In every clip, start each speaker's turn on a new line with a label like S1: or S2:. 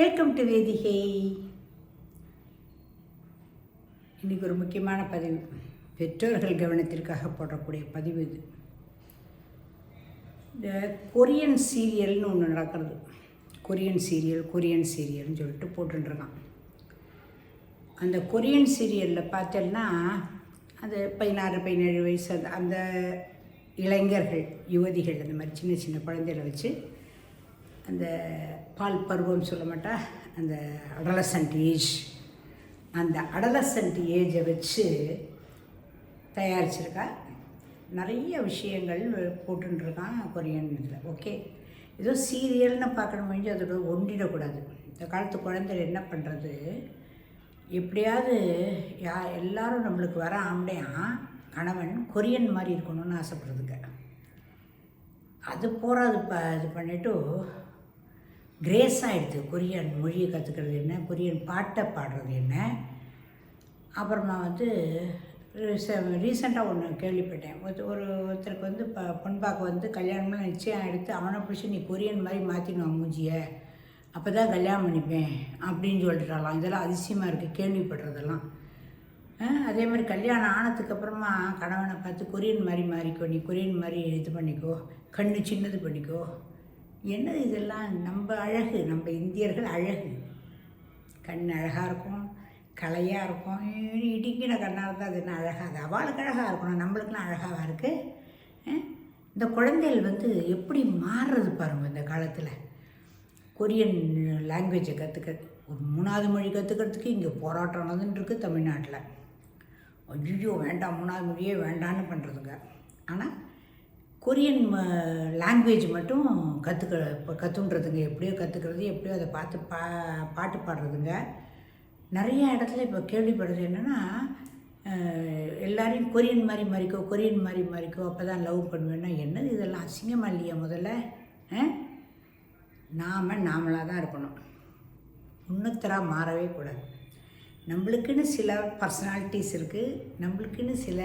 S1: Welcome to வேதிகை இன்றைக்கி ஒரு முக்கியமான பதிவு. பெற்றோர்கள் கவனத்திற்காக போடக்கூடிய பதிவு இது. இந்த கொரியன் சீரியல்னு ஒன்று நடக்கிறது. கொரியன் சீரியல் கொரியன் சீரியல்னு சொல்லிட்டு போட்டுருக்கான் அந்த கொரியன் சீரியலில் பார்த்தோன்னா அந்த பதினாறு பதினேழு வயசு அந்த அந்த இளைஞர்கள் யுவதிகள் அந்த மாதிரி சின்ன சின்ன குழந்தைகளை வச்சு அந்த பால் பருவம் சொல்ல மாட்டா அந்த அடலசன்ட் ஏஜ். அந்த அடலசன்ட் ஏஜை வச்சு தயாரிச்சிருக்கா. நிறைய விஷயங்கள் போட்டுருக்கான் கொரியன் இதில். ஓகே. ஏதோ சீரியல்னு பார்க்கணும் முடிஞ்சு அதோட ஒன்றிடக்கூடாது இந்த காலத்து குழந்தைகள் என்ன பண்ணுறது? எப்படியாவது யா எல்லாரும் நம்மளுக்கு வர ஆம்டையான் கணவன் கொரியன் மாதிரி இருக்கணும்னு ஆசைப்படுறதுங்க அது போகிறது ப இது பண்ணிவிட்டு கிரேஸ் ஆகிடுது கொரியன் மொழியை கற்றுக்கிறது என்ன கொரியன் பாட்டை பாடுறது என்ன. அப்புறமா வந்து ரீசெண்டாக ஒன்று கேள்விப்பட்டேன். ஒருத்தர் ஒரு ஒருத்தருக்கு வந்து இப்போ பொன்பாக்கு வந்து கல்யாணம்லாம் நிச்சயம் எடுத்து அவனை பிடிச்சி நீ கொரியன் மாதிரி மாற்றிடுவான் மூஞ்சியை. அப்போ தான் கல்யாணம் பண்ணிப்பேன் அப்படின்னு சொல்லிட்டாலாம் இதெல்லாம் அதிசயமாக இருக்குது கேள்விப்படுறதெல்லாம். அதே மாதிரி கல்யாணம் ஆனதுக்கு அப்புறமா கணவனை பார்த்து கொரியன் மாதிரி மாறிக்கோ நீ கொரியன் மாதிரி இது பண்ணிக்கோ கண்ணு சின்னது பண்ணிக்கோ. என்னது இதெல்லாம்? நம்ம அழகு நம்ம இந்தியர்கள் அழகு. கண் அழகாக இருக்கும் கலையாக இருக்கும். இடிங்கின கண்ணாக இருந்தால் அது என்ன அழகாக அது அவளுக்கு அழகாக இருக்கணும் நம்மளுக்குலாம் அழகாக இருக்குது இந்த குழந்தைகள் வந்து எப்படி மாறுறது பாருங்கள் இந்த காலத்தில்? கொரியன் லாங்குவேஜை கற்றுக்க ஒரு மூணாவது மொழி கற்றுக்கிறதுக்கு இங்கே போராட்டம் நடந்துட்டுருக்கு தமிழ்நாட்டில். ஐயோ வேண்டாம் மூணாவது மொழியே வேண்டான்னு பண்ணுறதுங்க ஆனால் கொரியன் லாங்குவேஜ் மட்டும் கற்றுக்க இப்போ கற்றுன்றதுங்க எப்படியோ கற்றுக்கிறது எப்படியோ அதை பார்த்து பா பாட்டு பாடுறதுங்க. நிறைய இடத்துல இப்போ கேள்விப்படுறது என்னென்னா எல்லாரையும் கொரியன் மாதிரி மாறிக்கோ கொரியன் மாதிரி மாறிக்கோ அப்போ தான் லவ் பண்ணுவேன்னா என்னது இதெல்லாம்? அசிங்கமாக இல்லையா முதல்ல? நாம் நாமளாக தான் இருக்கணும். இன்னொருத்தராக மாறவே கூடாது. நம்மளுக்குன்னு சில பர்சனாலிட்டிஸ் இருக்குது நம்மளுக்குன்னு சில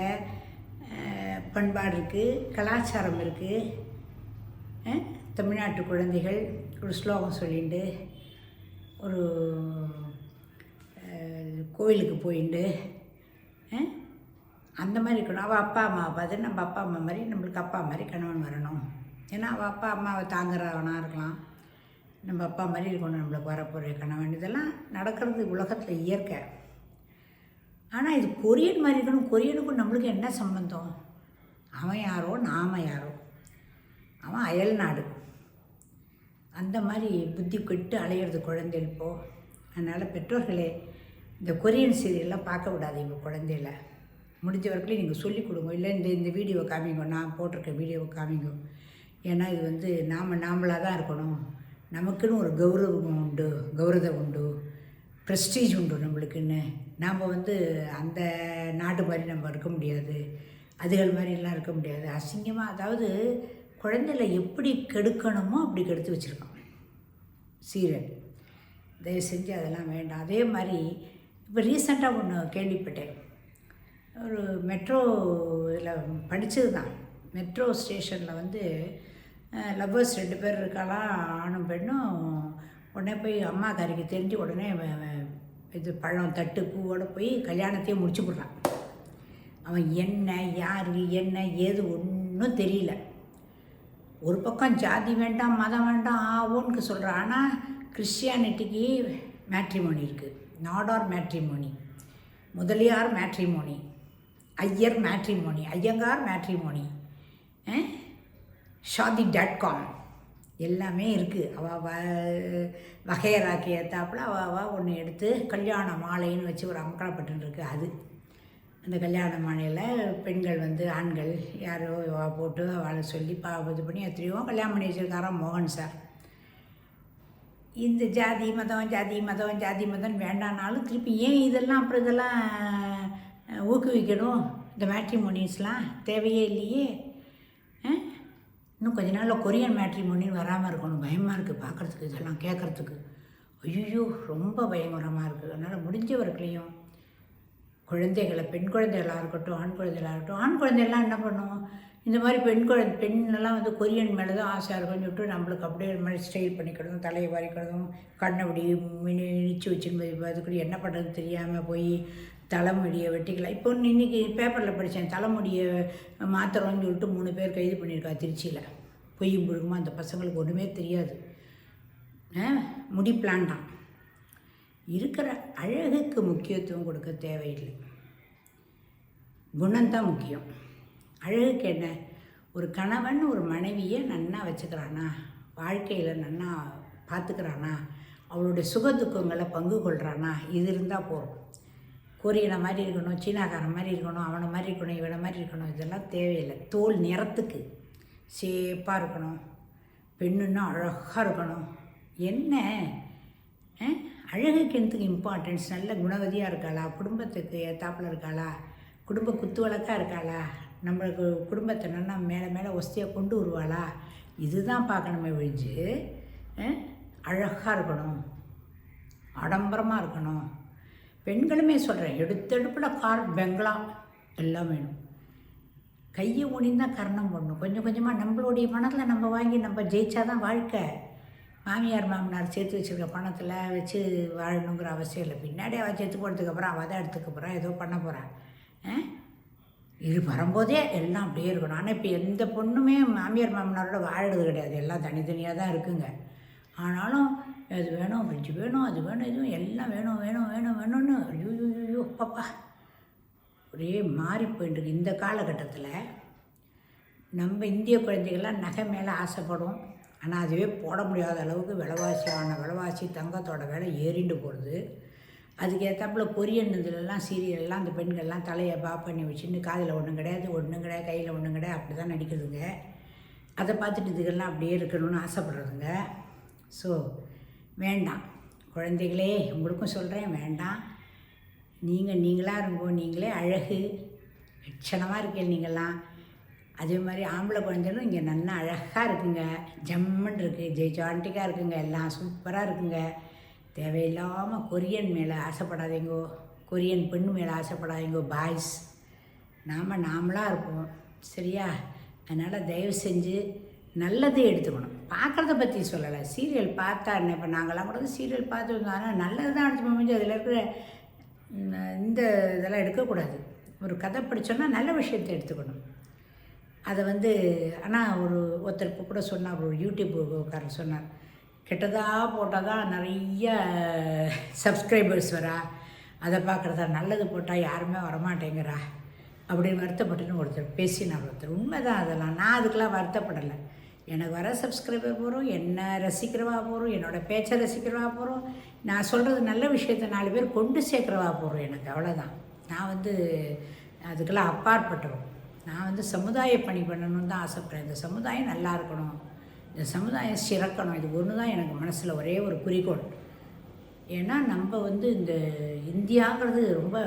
S1: பண்பாடு இருக்குது கலாச்சாரம் இருக்குது தமிழ்நாட்டு குழந்தைகள் ஒரு ஸ்லோகம் சொல்லிட்டு ஒரு கோயிலுக்கு போயிட்டு அந்த மாதிரி இருக்கணும். அவள் அப்பா அம்மா பார்த்து நம்ம அப்பா அம்மா மாதிரி நம்மளுக்கு அப்பா மாதிரி கணவன் வரணும். ஏன்னா அவள் அப்பா அம்மாவை தாங்குறவனாக இருக்கலாம். நம்ம அப்பா மாதிரி இருக்கணும் நம்மளுக்கு வரப்போகிற கணவன். இதெல்லாம் நடக்கிறது உலகத்தில் இயற்கை. ஆனால் இது கொரியன் மாதிரி இருக்கணும். கொரியனுக்கும் நம்மளுக்கு என்ன சம்மந்தம் அவன் யாரோ நாம் யாரோ? அவன் அயல் நாடு. அந்த மாதிரி புத்தி கெட்டு அலையிறது குழந்தைகள் இப்போ அதனால் பெற்றோர்களே இந்த கொரியன் சீரியல்லாம் பார்க்க விடாது எங்கள் குழந்தையில முடிஞ்ச வரைக்கும் நீங்கள் சொல்லிக் கொடுங்க. இல்லை இந்த இந்த வீடியோவை காமிங்க. நான் போட்டிருக்க வீடியோவை காமிங்க. ஏன்னா இது வந்து நாம் நாமளாக தான் இருக்கணும். நமக்குன்னு ஒரு கௌரவம் உண்டு கௌரவம் உண்டு. ப்ரெஸ்டீஜ் உண்டு நம்மளுக்குன்னு நாம் வந்து அந்த நாடு மாதிரி நம்ம இருக்க முடியாது. அதுகள் மாதிரிலாம் இருக்க முடியாது. அசிங்கமாக அதாவது குழந்தைல எப்படி கெடுக்கணுமோ அப்படி கெடுத்து வச்சுருக்கோம். சீரியல் தயவு செஞ்சு அதெல்லாம் வேண்டாம். அதே மாதிரி இப்போ ரீசெண்டாக ஒன்று கேள்விப்பட்டேன். ஒரு மெட்ரோ இதில் படித்தது தான். மெட்ரோ ஸ்டேஷனில் வந்து லவ்வர்ஸ் ரெண்டு பேர் இருக்காலாம் ஆணும் பெண்ணும் உடனே போய் அம்மா கறிக்கு தெரிஞ்சு உடனே இது பழம் தட்டு பூவோடு போய் கல்யாணத்தையே முடிச்சு போடுறான். அவன் என்ன யார் என்ன ஏது ஒன்றும் தெரியல. ஒரு பக்கம் ஜாதி வேண்டாம் மதம் வேண்டாம் ஆவோன்னு சொல்கிறான் ஆனால் கிறிஸ்டியானிட்டிக்கு மேட்ரிமோனி இருக்குது Nadar matrimony. Mudaliar matrimony. Iyer matrimony. Iyengar matrimony. Shaadi dot com. எல்லாமே இருக்குது அவள் வ வகையராக்கி ஏற்றாப்புல அவள் அவள் ஒன்று எடுத்து கல்யாண மாலைன்னு வச்சு ஒரு அமக்கலப்பட்டு அது. அந்த கல்யாண மாலையில் பெண்கள் வந்து ஆண்கள் யாரோ போட்டு அவளை சொல்லி பா இது பண்ணி எத்தனையோ கல்யாணம் பண்ணி வச்சுருக்காராம் மோகன் சார் இந்த ஜாதி மதம் ஜாதி மதம் ஜாதி மதம் வேண்டானாலும் திருப்பி ஏன் இதெல்லாம் அப்புறம் இதெல்லாம் ஊக்குவிக்கணும்? இந்த மேட்ரிமோனிஸ்லாம் தேவையே இல்லையே. இன்னும் கொஞ்ச நாளில் கொரியன் மேட்ரிமோனின்னு வராமல் இருக்கணும். பயமாக இருக்குது பார்க்குறதுக்கு இதெல்லாம் கேட்குறதுக்கு ஐயோ ரொம்ப பயங்கரமாக இருக்குது அதனால் முடிஞ்சவர்களையும் குழந்தைகளை பெண் குழந்தைகளாக இருக்கட்டும் ஆண் குழந்தைகளாக இருக்கட்டும் ஆண் குழந்தைகள்லாம் என்ன பண்ணுவோம் இந்த மாதிரி பெண் குழந்தை பெண்ணெல்லாம் வந்து கொரியன் மேலே தான் ஆசையாக இருக்கும்னு சொல்லிட்டு நம்மளுக்கு அப்படியே இது மாதிரி ஸ்டைல் பண்ணிக்கிறதும் தலையை வரைக்கிறதும் கண்ணை அப்படி மினி இடிச்சு வச்சுன்னு அதுக்கு என்ன பண்ணுறது தெரியாமல் போய் தலைமுடியை வெட்டிக்கலாம். இப்போ இன்னைக்கு பேப்பரில் படித்தேன் தலைமுடியை மாத்திரம்னு சொல்லிட்டு மூணு பேர் கைது பண்ணியிருக்கா திருச்சியில். பொய்யும் புழுகுமா அந்த பசங்களுக்கு ஒன்றுமே தெரியாது. முடி பிளான் தான். இருக்கிற அழகுக்கு முக்கியத்துவம் கொடுக்க தேவையில்லை. குணம்தான் முக்கியம். அழகுக்கு என்ன? ஒரு கணவன் ஒரு மனைவியை நன்னா வச்சுக்கிறானா? வாழ்க்கையில் நன்னா பார்த்துக்கிறானா அவளுடைய சுக துக்கங்களை பங்கு கொள்கிறானா இது இருந்தால் போதும். கொரியனை மாதிரி இருக்கணும் சீனாக்காரன் மாதிரி இருக்கணும் அவனை மாதிரி இருக்கணும் இவனை மாதிரி இருக்கணும் இதெல்லாம் தேவையில்லை. தோல் நிறத்துக்கு சேப்பாக இருக்கணும். பெண்ணுன்னா அழகாக இருக்கணும். என்ன? ஆ? அழகுக்கு எந்தக்கு இம்பார்ட்டன்ஸ் நல்ல குணவதியாக இருக்காளா? குடும்பத்துக்கு ஏத்தாப்பில் இருக்காளா? குடும்ப குத்து வழக்காக இருக்காளா? நம்மளுக்கு குடும்பத்தை நல்லா மேலே மேலே ஒஸ்தியாக கொண்டு வருவாளா? இதுதான் பார்க்கணுமே ஒழிஞ்சு அழகாக இருக்கணும். ஆடம்பரமாக இருக்கணும். பெண்களுமே சொல்கிறேன் எடுத்தெடுப்பில் கார் பெங்களா எல்லாம் வேணும். கையை ஊனிந்தான் கர்ணம் பண்ணும். கொஞ்சம் கொஞ்சமாக நம்மளுடைய பணத்தில் நம்ம வாங்கி நம்ம ஜெயிச்சாதான் வாழ்க்கை. மாமியார் மாமனார் சேர்த்து வச்சுருக்க பணத்தில் வச்சு வாழணுங்கிற அவசியம் இல்லை. பின்னாடி அவள் சேர்த்து போனதுக்கு அப்புறம் அவள் தான் எடுத்துக்க ஏதோ பண்ண போகிறான் இது வரும்போதே எல்லாம் அப்படியே இருக்கணும் ஆனால் இப்போ எந்த பொண்ணுமே மாமியார் மாமனாரோட வாழறது கிடையாது. எல்லாம் தனித்தனியாக தான் இருக்குங்க. ஆனாலும் அது வேணும் ஃப்ரிட்ஜ் வேணும் அது வேணும் இதுவும் எல்லாம் வேணும் வேணும் வேணும் வேணும்னு ஐயோ ஐயோ, பாப்பா ஒரே மாறி போயிட்டுருக்கு இந்த காலகட்டத்தில் நம்ம இந்திய குழந்தைகள்லாம் நகை மேலே ஆசைப்படும் ஆனால் அதுவே போட முடியாத அளவுக்கு விலைவாசியான விலைவாசி தங்கத்தோட விலை ஏறிண்டு போகிறது அதுக்கேற்றாப்புல கொரியன் இதுலலாம் சீரியல்லாம் அந்த பெண்கள்லாம் தலையை பா பண்ணி வச்சுன்னு காதில் ஒன்றும் கிடையாது ஒன்றும் கிடையாது கையில் ஒன்றும் கிடையாது அப்படி தான் நடிக்குதுங்க அதை பார்த்துட்டு இதுக்கெல்லாம் அப்படியே இருக்கணும்னு ஆசைப்படுறதுங்க. ஸோ வேண்டாம். குழந்தைகளே உங்களுக்கும் சொல்கிறேன் வேண்டாம். நீங்கள் நீங்களாக இருங்கோ நீங்களே அழகு. லட்சணமாக இருக்கீங்க நீங்கள்லாம். அதே மாதிரி ஆம்பளை குழந்தைகளும் இங்கே நல்லா அழகாக இருக்குங்க. ஜம்முன்னு இருக்குது ஜெய் ஜாண்டிக்காக இருக்குங்க. எல்லாம் சூப்பராக இருக்குங்க. தேவையில்லாமல் கொரியன் மேலே ஆசைப்படாதீங்கோ. கொரியன் பெண் மேலே ஆசைப்படாதீங்கோ பாய்ஸ். நாம் நாமளாக இருப்போம். சரியா? அதனால் தயவு செஞ்சு நல்லதே எடுத்துக்கணும். பார்க்குறத பற்றி சொல்லலை. சீரியல் பார்த்தா என்ன இப்போ நாங்களாம் கூட சீரியல் பார்த்து வந்தோம். ஆனால் நல்லது தான் அடிச்சு முடிஞ்சு அதில் இருக்கிற இந்த இதெல்லாம் எடுக்கக்கூடாது. ஒரு கதை படித்தோன்னா நல்ல விஷயத்தை எடுத்துக்கணும். அதை வந்து ஆனால் ஒரு ஒருத்தர் இப்போ கூட சொன்னார் ஒரு யூடியூப்புக்காரர் சொன்னார். கெட்டதாக போட்டால் தான் நிறைய சப்ஸ்கிரைபர்ஸ் வரா. அதை பார்க்குறதா நல்லது போட்டால் யாருமே வரமாட்டேங்கிறா. அப்படின்னு வருத்தப்பட்டுன்னு ஒருத்தர் பேசினார் ஒருத்தர். உண்மைதான் அதெல்லாம். நான் அதுக்கெலாம் வருத்தப்படலை. எனக்கு வர சப்ஸ்கிரைபர் போகிறோம் என்ன ரசிக்கிறவா போகிறோம் என்னோட பேச்சை ரசிக்கிறவா போகிறோம் நான் சொல்கிறது நல்ல விஷயத்தை நாலு பேர் கொண்டு சேர்க்குறவா போகிறோம் எனக்கு அவ்வளோதான் நான் வந்து அதுக்கெல்லாம் அப்பாற்பட்டவன். நான் வந்து சமுதாய பணி பண்ணணும்னு தான் ஆசைப்பட்றேன். இந்த சமுதாயம் நல்லா இருக்கணும். இந்த சமுதாயம் சிறக்கணும். இது ஒன்று தான் எனக்கு மனசில் ஒரே ஒரு குறிக்கோள். ஏன்னா நம்ம வந்து இந்த இந்தியாங்கிறது ரொம்ப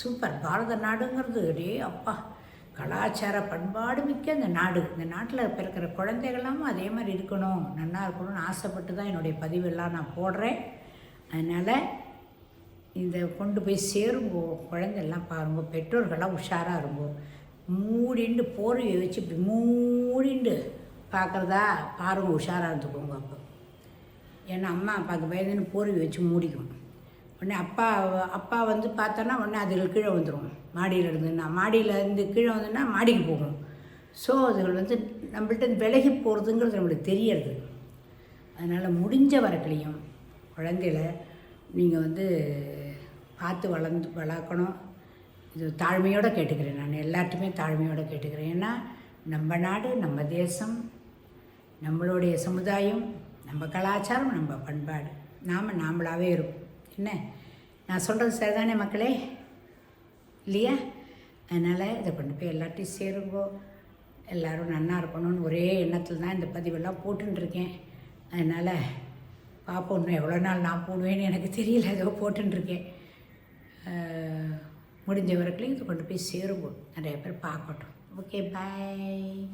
S1: சூப்பர். பாரத நாடுங்கிறது டே அப்பா. கலாச்சார பண்பாடு மிக்க இந்த நாடு. இந்த நாட்டில் பிறக்கிற குழந்தைகளாமும் அதே மாதிரி இருக்கணும். நல்லா இருக்கணும்னு ஆசைப்பட்டு தான் என்னுடைய பதிவெல்லாம் நான் போடுறேன். அதனால் இதை கொண்டு போய் சேருங்கோ. குழந்தைலாம் பாருங்க. பெற்றோர்கள்லாம் உஷாராக இருங்கோ. மூடிண்டு போர்வையை வச்சு இப்படி மூடிண்டு பார்க்குறதா பாருங்க உஷாராக இருந்துக்கோங்க அப்போ. ஏன்னா அம்மா அப்பாவுக்கு பயந்துன்னு போர்வை வச்சு மூடிக்கும் உடனே அப்பா அப்பா வந்து பார்த்தோன்னா உடனே அதுகள் கீழே வந்துடும் மாடியில் இருந்துன்னா மாடியில் இருந்து கீழே வந்துன்னா மாடிக்கு போகும் ஸோ அதுகள் வந்து நம்மள்ட்ட விலகி போகிறதுங்கிறது நம்மளுக்கு தெரியறது. அதனால் முடிஞ்ச வரைக்கும் குழந்தையில நீங்கள் வந்து பார்த்து வளர்ந்து வளர்க்கணும். இது தாழ்மையோடு கேட்டுக்கிறேன் நான். எல்லார்ட்டுமே தாழ்மையோடு கேட்டுக்கிறேன். ஏன்னா நம்ம நாடு நம்ம தேசம் நம்மளுடைய சமுதாயம் நம்ம கலாச்சாரம் நம்ம பண்பாடு. நாம் நாமளாகவே இருப்போம். என்ன? நான் சொல்கிறது சரிதானே மக்களே? இல்லையா? அதனால் இதை கொண்டு போய் எல்லாத்தையும் சேருங்கோ. எல்லோரும் நன்னா இருக்கணும்னு ஒரே எண்ணத்தில் தான் இந்த பதிவெல்லாம் போட்டுருக்கேன் அதனால் பார்ப்போம் இன்னும் எவ்வளோ நாள் நான் போடுவேன்னு எனக்கு தெரியல. ஏதோ போட்டுருக்கேன் முடிஞ்ச வரைக்கும் இதை கொண்டு போய் சேருவோம் நிறைய பேர் பார்க்கட்டும். Okay bye.